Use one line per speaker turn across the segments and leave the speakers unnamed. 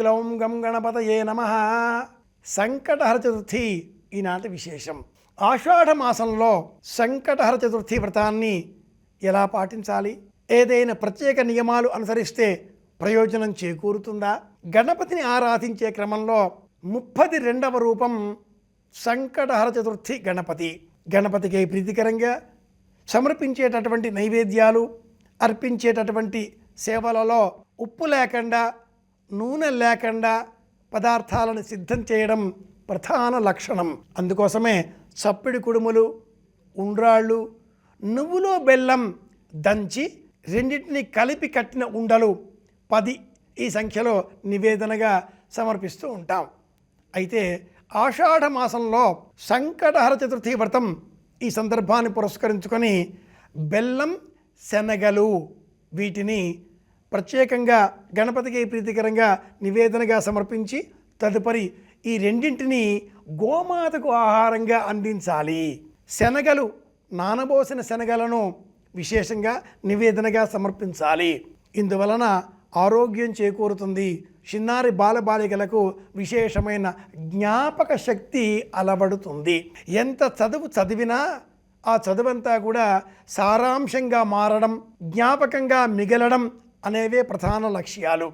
గ్లౌం గం గణపతయే నమ. సంకటహర చతుర్థి ఈనాటి విశేషం. ఆషాఢ మాసంలో సంకటహర చతుర్థి వ్రతాన్ని ఎలా పాటించాలి? ఏదైనా ప్రత్యేక నియమాలు అనుసరిస్తే ప్రయోజనం చేకూరుతుందా? గణపతిని ఆరాధించే క్రమంలో ముప్పది రెండవ రూపం సంకటహర చతుర్థి గణపతి. గణపతికి ప్రీతికరంగా సమర్పించేటటువంటి నైవేద్యాలు అర్పించేటటువంటి సేవలలో ఉప్పు లేకుండా నూనె లేకుండా పదార్థాలను సిద్ధం చేయడం ప్రధాన లక్షణం. అందుకోసమే చప్పిడి కుడుములు ఉండ్రాళ్ళు నువ్వులో బెల్లం దంచి రెండింటిని కలిపి కట్టిన ఉండలు పది ఈ సంఖ్యలో నివేదనగా సమర్పిస్తూ ఉంటాం. అయితే ఆషాఢ మాసంలో సంకటహర చతుర్థి వ్రతం ఈ సందర్భాన్ని పురస్కరించుకొని బెల్లం శనగలు వీటిని ప్రత్యేకంగా గణపతికి ప్రీతికరంగా నివేదనగా సమర్పించి తదుపరి ఈ రెండింటిని గోమాతకు ఆహారంగా అందించాలి. శనగలు నానబోసిన శనగలను విశేషంగా నివేదనగా సమర్పించాలి. ఇందువలన ఆరోగ్యం చేకూరుతుంది. చిన్నారి బాలబాలికలకు విశేషమైన జ్ఞాపక శక్తి అలవడుతుంది. ఎంత చదువు చదివినా ఆ చదువంతా కూడా సారాంశంగా మారడం జ్ఞాపకంగా మిగలడం అనేవే ప్రధాన లక్ష్యాలు.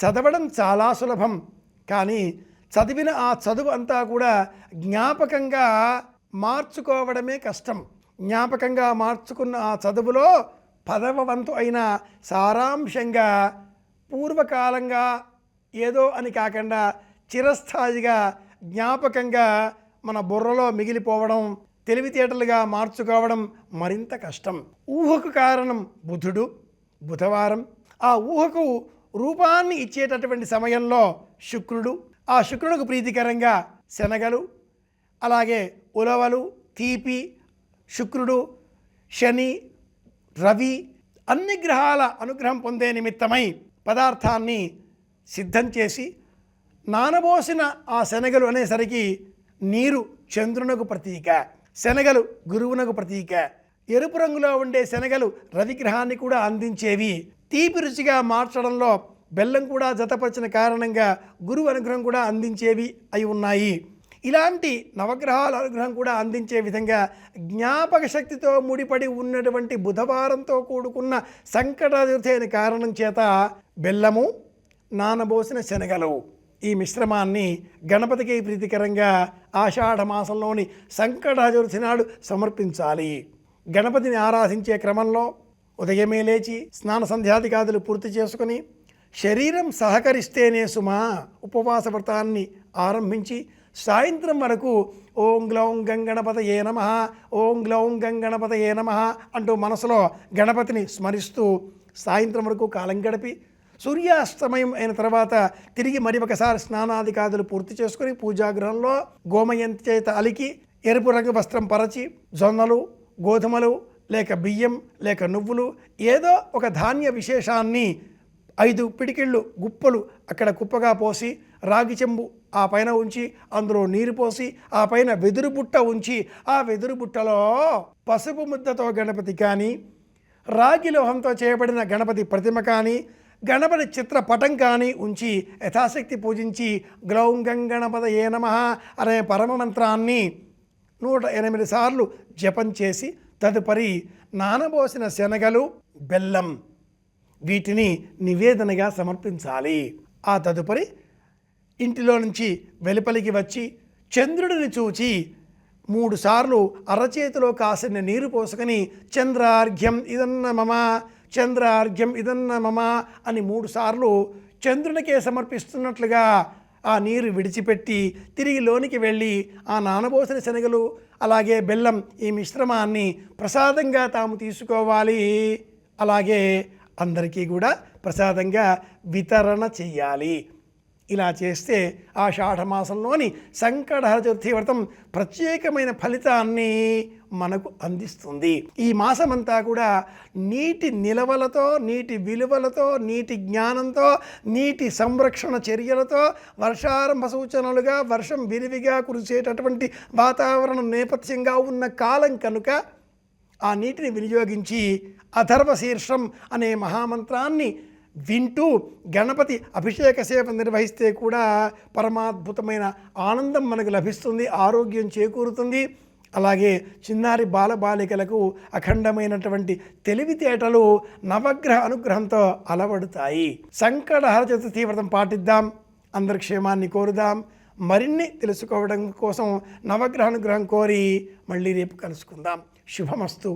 చదవడం చాలా సులభం కానీ చదివిన ఆ చదువు అంతా కూడా జ్ఞాపకంగా మార్చుకోవడమే కష్టం. జ్ఞాపకంగా మార్చుకున్న ఆ చదువులో పదవ వంతు అయిన సారాంశంగా పూర్వకాలంగా ఏదో అని కాకుండా చిరస్థాయిగా జ్ఞాపకంగా మన బుర్రలో మిగిలిపోవడం తెలివితేటలుగా మార్చుకోవడం మరింత కష్టం. ఊహకు కారణం బుధుడు. బుధవారం ఆ ఊహకు రూపాన్ని ఇచ్చేటటువంటి సమయంలో శుక్రుడు ఆ శుక్రుడికి ప్రీతికరంగా శనగలు అలాగే ఉలవలు తీపి శుక్రుడు శని రవి అన్ని గ్రహాల అనుగ్రహం పొందే నిమిత్తమై పదార్థాన్ని సిద్ధం చేసి నానబోసిన ఆ శనగలు అనేసరికి నీరు చంద్రునకు ప్రతీక శనగలు గురువునకు ప్రతీక ఎరుపు రంగులో ఉండే శనగలు రవిగ్రహాన్ని కూడా అందించేవి. తీపి రుచిగా మార్చడంలో బెల్లం కూడా జతపరిచిన కారణంగా గురువు అనుగ్రహం కూడా అందించేవి అయి ఉన్నాయి. ఇలాంటి నవగ్రహాల అనుగ్రహం కూడా అందించే విధంగా జ్ఞాపక శక్తితో ముడిపడి ఉన్నటువంటి బుధవారంతో కూడుకున్న సంకటాధిపతి అయిన కారణం చేత బెల్లము నానబోసిన శనగలు ఈ మిశ్రమాన్ని గణపతికి ప్రీతికరంగా ఆషాఢ మాసంలోని సంకటాచతుర్థి నాడు సమర్పించాలి. గణపతిని ఆరాధించే క్రమంలో ఉదయమే లేచి స్నాన సంధ్యాదికాదులు పూర్తి చేసుకుని శరీరం సహకరిస్తేనే సుమా ఉపవాస వ్రతాన్ని ఆరంభించి సాయంత్రం వరకు ఓం గ్లౌం గంగణపత ఏ నమ ఓం గ్లౌం గంగణపత ఏ నమ అంటూ మనసులో గణపతిని స్మరిస్తూ సాయంత్రం వరకు కాలం గడిపి సూర్యాస్తమయం అయిన తర్వాత తిరిగి మరి ఒకసారి స్నానాదికాదులు పూర్తి చేసుకుని పూజాగృహంలో గోమయంతి చేత అలికి ఎరుపు రంగు వస్త్రం పరచి జొన్నలు గోధుమలు లేక బియ్యం లేక నువ్వులు ఏదో ఒక ధాన్య విశేషాన్ని ఐదు పిడికిళ్ళు గుప్పలు అక్కడ కుప్పగా పోసి రాగి చెంబు ఆ పైన ఉంచి అందులో నీరు పోసి ఆ పైన వెదురు బుట్ట ఉంచి ఆ వెదురు బుట్టలో పసుపు ముద్దతో గణపతి కానీ రాగి లోహంతో చేయబడిన గణపతి ప్రతిమ కానీ గణపతి చిత్రపటం కానీ ఉంచి యథాశక్తి పూజించి గ్లౌం గంగణపత ఏ నమ అనే పరమ మంత్రాన్ని నూట ఎనిమిది సార్లు జపం చేసి తదుపరి నానబోసిన శనగలు బెల్లం వీటిని నివేదనగా సమర్పించాలి. ఆ తదుపరి ఇంటిలో నుంచి వెలుపలికి వచ్చి చంద్రుడిని చూచి మూడుసార్లు అరచేతిలో కాసిన నీరు పోసుకొని చంద్రార్ఘ్యం ఇదన్న మమ చంద్రార్ఘ్యం ఇదన్న మమ అని మూడుసార్లు చంద్రునికే సమర్పిస్తున్నట్లుగా ఆ నీరు విడిచిపెట్టి తిరిగి లోనికి వెళ్ళి ఆ నానబోసిన శనగలు అలాగే బెల్లం ఈ మిశ్రమాన్ని ప్రసాదంగా తాము తీసుకోవాలి. అలాగే అందరికీ కూడా ప్రసాదంగా వితరణ చెయ్యాలి ఇలా చేస్తే ఆ షాఠమాసంలోని సంకటహర చతుర్థి వ్రతం ప్రత్యేకమైన ఫలితాన్ని మనకు అందిస్తుంది. ఈ మాసమంతా కూడా నీటి నిలవలతో నీటి విలువలతో నీటి జ్ఞానంతో నీటి సంరక్షణ చర్యలతో వర్షారంభ సూచనలుగా వర్షం విరివిగా కురిసేటటువంటి వాతావరణం నేపథ్యంగా ఉన్న కాలం కనుక ఆ నీటిని వినియోగించి అథర్వ శీర్షం అనే మహామంత్రాన్ని వింటూ గణపతి అభిషేక సేవ నిర్వహిస్తే కూడా పరమాద్భుతమైన ఆనందం మనకు లభిస్తుంది ఆరోగ్యం చేకూరుతుంది. అలాగే చిన్నారి బాలబాలికలకు అఖండమైనటువంటి తెలివితేటలు నవగ్రహ అనుగ్రహంతో అలవడుతాయి. సంకటహర చతుర్థి వ్రతం పాటిద్దాం అందరి క్షేమాన్ని కోరుదాం. మరిన్ని తెలుసుకోవడం కోసం నవగ్రహ అనుగ్రహం కోరి మళ్ళీ రేపు కలుసుకుందాం. శుభమస్తు.